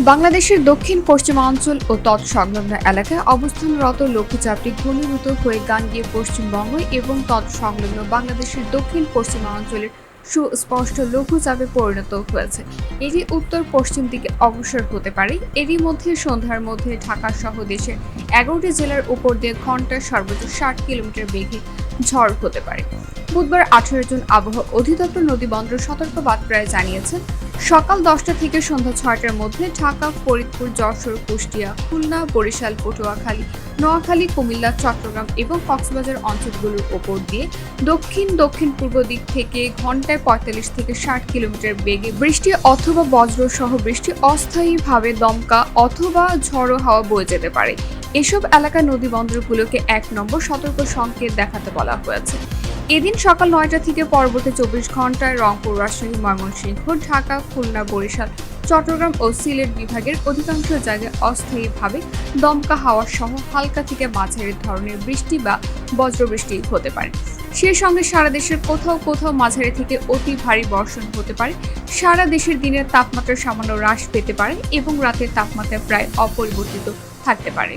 বাংলাদেশের দক্ষিণ, পশ্চিমাঞ্চল ও তৎসংলগ্ন এলাকায় অবস্থানরত লঘুচাপটি ঘনীভূত হয়ে গাঙ্গিয়ে পশ্চিমবঙ্গ এবং তৎসংলগ্ন বাংলাদেশের দক্ষিণ, পশ্চিমাঞ্চলের সুস্পষ্ট লঘুচাপে পরিণত হয়েছে। এটি উত্তর পশ্চিম দিকে অগ্রসর হতে পারে। এরই মধ্যে সন্ধ্যার মধ্যে ঢাকা সহ দেশের এগারোটি জেলার উপর দিয়ে ঘন্টায় সর্বোচ্চ ষাট কিলোমিটার বেগে ঝড় হতে পারে। বুধবার আঠারো জন আবহাওয়া অধিদপ্তর নদী বন্দর সতর্ক বার্তায় জানিয়েছেন সকাল দশটা থেকে সন্ধ্যা ছয়টার মধ্যে ঢাকা, ফরিদপুর, যশোর, কুষ্টিয়া, খুলনা, বরিশাল, পটুয়াখালী, নোয়াখালী, কুমিল্লা, চট্টগ্রাম এবং কক্সবাজার অঞ্চলগুলোর ওপর দিয়ে দক্ষিণ দক্ষিণ পূর্ব দিক থেকে ঘন্টায় পঁয়তাল্লিশ থেকে ষাট কিলোমিটার বেগে বৃষ্টি অথবা বজ্র সহ বৃষ্টি অস্থায়ীভাবে দমকা অথবা ঝড়ো হাওয়া বয়ে যেতে পারে। এসব এলাকার নদী বন্দরগুলোকে এক নম্বর সতর্ক সংকেত দেখাতে বলা হয়েছে। এদিন সকাল নয়টা থেকে পরবর্তী চব্বিশ ঘন্টায় রংপুর, রাজশাহী, ময়মনসিংহ, ঢাকা, খুলনা, বরিশাল, চট্টগ্রাম ও সিলেট বিভাগের অধিকাংশ জায়গায় অস্থায়ীভাবে দমকা হাওয়া সহ হালকা থেকে মাঝারি ধরনের বৃষ্টি বা বজ্রবৃষ্টি হতে পারে। সেই সঙ্গে সারা দেশের কোথাও কোথাও মাঝারি থেকে অতি ভারী বর্ষণ হতে পারে। সারা দেশের দিনের তাপমাত্রা সামান্য হ্রাস পেতে পারে এবং রাতের তাপমাত্রা প্রায় অপরিবর্তিত থাকতে পারে।